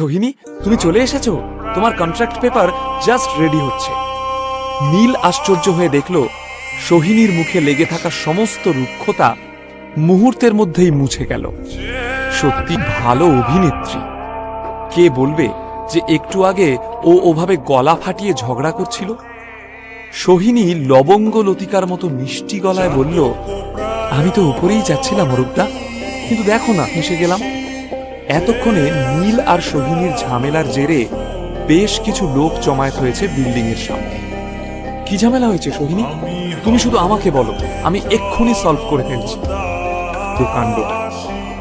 রোহিণী, তুমি চলে এসেছ? তোমার কন্ট্রাক্ট পেপার জাস্ট রেডি হচ্ছে। নীল আশ্চর্য হয়ে দেখল সোহিনীর মুখে লেগে থাকা সমস্ত রুক্ষতা মুহূর্তের মধ্যেই মুছে গেল। সত্যি ভালো অভিনেত্রী। কে বলবে যে একটু আগে ও ওভাবে গলা ফাটিয়ে ঝগড়া করছিল? সোহিনী লবঙ্গ লতিকার মতো মিষ্টি গলায় বলল, আমি তো উপরেই যাচ্ছিলাম, অরূপদা। কিন্তু দেখো না, হেসে গেলাম। এতক্ষণে নীল আর সোহিনীর ঝামেলার জেরে বেশ কিছু লোক জমায়েত হয়েছে বিল্ডিং এর সামনে। কি ঝামেলা হয়েছে, সোহিনী? তুমি শুধু আমাকে বলো, আমি এক্ষুনি সলভ করে ফেলছি। প্রকাণ্ডটা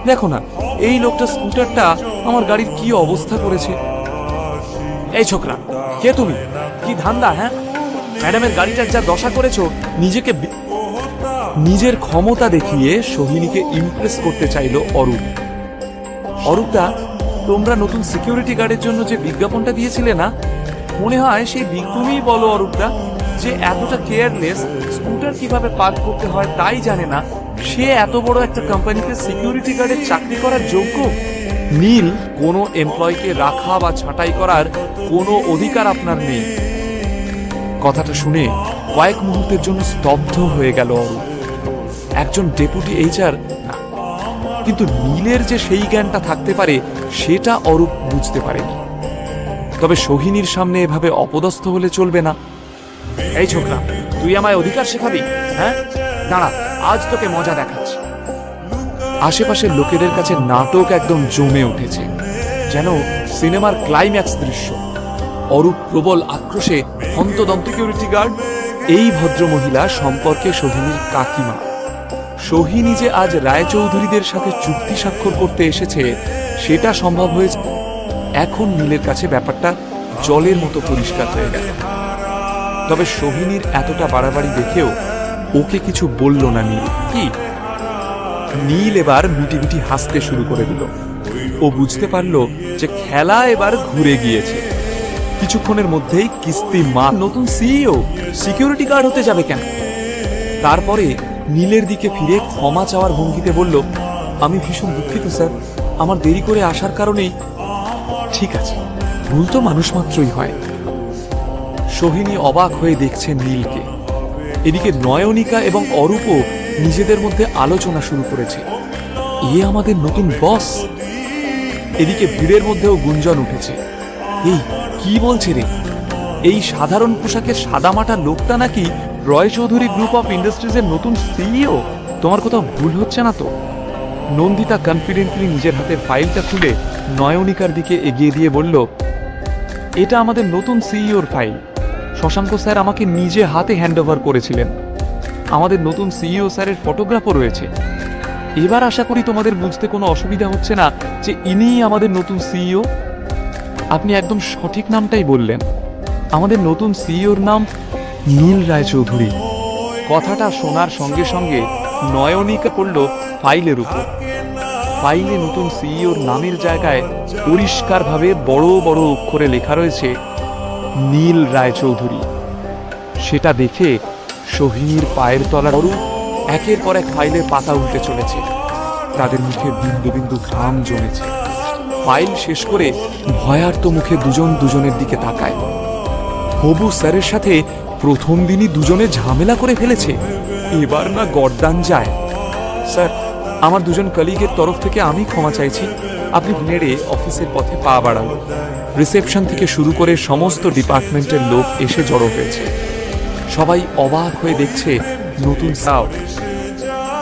দেখো না, এই লোকটা স্কুটারটা আমার গাড়ির কি অবস্থা করেছে? এই ছোকরা, কে তুমি? কি ধান্দা হ্যাঁ? ম্যাডামের গাড়িটার যা দশা করেছ, নিজেকে নিজের ক্ষমতা দেখিয়ে সোহিনীকে ইমপ্রেস করতে চাইলো অরূপ। অরূপদা, তোমরা নতুন সিকিউরিটি গার্ডের জন্য যে বিজ্ঞাপনটা দিয়েছিলে না, মনে হয় সেই বিজ্ঞাপনই বলো অরূপদা, যে এতটা কেয়ারলেস স্কুটার কীভাবে পার্ক করতে হয় তাই জানে না, সে এত বড় একটা কোম্পানিতে সিকিউরিটি গার্ডের চাকরি করার যোগ্য? নীল, কোনো এমপ্লয়কে রাখা বা ছাঁটাই করার কোনো অধিকার আপনার নেই। কথাটা শুনে কয়েক মুহূর্তের জন্য স্তব্ধ হয়ে গেল একজন ডেপুটি এইচআর কিন্তু নীলের যে সেই জ্ঞানটা থাকতে পারে, সেটা অরূপ বুঝতে পারেনি। তবে সোহিনীর সামনে এভাবে অপদস্থ হলে চলবে না। এই ছোকরা, তুই আমায় অধিকার শেখাবি হ্যাঁ? দাঁড়া, আজ তোকে মজা দেখাচ্ছি। আশেপাশের লোকেদের কাছে নাটক একদম জমে উঠেছে। যেন সিনেমার ক্লাইম্যাক্স দৃশ্য। অরূপ প্রবল আক্রোশে, হন্তদন্ত সিকিউরিটি গার্ড? এই ভদ্রমহিলা সম্পর্কে সোহিনীর কাকিমা। সোহিনী যে আজ রায়চৌধুরীদের সাথে চুক্তি স্বাক্ষর করতে এসেছে, সেটা সম্ভব হয়েছে। এখন নীলের কাছে ব্যাপারটা জলের মতো পরিষ্কার হয়ে গেল। তবে সোহিনীর এতটা বাড়াবাড়ি দেখেও ওকে কিছু বলল না নীল। কি? নীল এবার মিটি মিটি হাসতে শুরু করে দিল। ও বুঝতে পারল যে খেলা এবার ঘুরে গিয়েছে। কিছুক্ষণের মধ্যেই কিস্তি মা নতুন সিইও সিকিউরিটি গার্ড হতে যাবে কেন? তারপরে নীলের দিকে ফিরে ক্ষমা চাওয়ার ভঙ্গিতে বলল, আমি ভীষণ দুঃখিত, স্যার। আমার দেরি করে আসার কারণেই ঠিক আছে। ভুল তো মানুষ মাত্রই হয়। সোহিনী অবাক হয়ে দেখছে নীলকে। এদিকে নয়নিকা এবং অরূপও নিজেদের মধ্যে আলোচনা শুরু করেছে। এ আমাদের নতুন বস। এদিকে ভিড়ের মধ্যেও গুঞ্জন উঠেছে। এই, কি বলছে রে? এই সাধারণ পোশাকের সাদামাটা লোকটা নাকি রয় চৌধুরী গ্রুপ অফ ইন্ডাস্ট্রিজের নতুন সিইও? তোমার কোথাও ভুল হচ্ছে না তো? নন্দিতা কনফিডেন্টলি নিজের হাতে ফাইলটা খুলে নয়নিকার দিকে এগিয়ে দিয়ে বলল, এটা আমাদের নতুন সিইওর ফাইল। শশাঙ্ক স্যার আমাকে নিজে হাতে হ্যান্ডওভার করেছিলেন। আমাদের নতুন সিইও স্যারের ফটোগ্রাফও রয়েছে। এবার আশা করি তোমাদের বুঝতে কোনো অসুবিধা হচ্ছে না যে ইনিই আমাদের নতুন সিইও? আপনি একদম সঠিক নামটাই বললেন। আমাদের নতুন সিইওর নাম নীল রায়চৌধুরী। কথাটা শোনার সঙ্গে সঙ্গে নয়নিকা পড়ল ফাইলের উপর। ফাইলে নতুন সিইওর নামের জায়গায় পরিষ্কারভাবে বড় বড় অক্ষরে লেখা রয়েছে, নীল রায়চৌধুরী। সেটা দেখে সোহিনীর পায়ের তলার অরূপ একের পর এক ফাইলের পাতা উল্টে চলেছে। তাদের মুখে বিন্দু বিন্দু ঘাম জমেছে। ফাইল শেষ করে ভয়ার্ত মুখে দুজন দুজনের দিকে তাকায়। হবু স্যারের সাথে প্রথম দিনই দুজনে ঝামেলা করে ফেলেছে। এবার না গরদান যায়। স্যার, আমার দুজন কলিগের তরফ থেকে আমি ক্ষমা চাইছি। আপনি নেড়ে অফিসের পথে পা বাড়ান। রিসেপশন থেকে শুরু করে সমস্ত ডিপার্টমেন্টের লোক এসে জড়ো হয়েছে। সবাই অবাক হয়ে দেখছে নতুন সাউ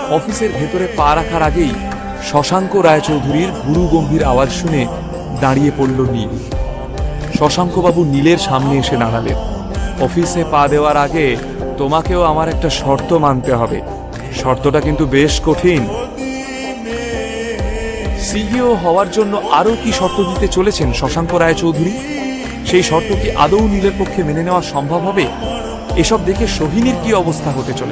অফিসের ভেতরে পা রাখার আগেই শশাঙ্ক রায়চৌধুরীর গুরু গম্ভীর আওয়াজ শুনে দাঁড়িয়ে পড়ল নীল। শশাঙ্কবাবু নীলের সামনে এসে দাঁড়ালেন। অফিসে পা দেওয়ার আগে তোমাকেও আমার একটা শর্ত মানতে হবে। শর্তটা কিন্তু বেশ কঠিন। সিইও হওয়ার জন্য আরও কি শর্ত দিতে চলেছেন শশাঙ্ক রায়চৌধুরী? সেই শর্ত কি আদৌ নীলের পক্ষে মেনে নেওয়া সম্ভব হবে? এসব দেখে সোহিনীর কি অবস্থা হতে চলে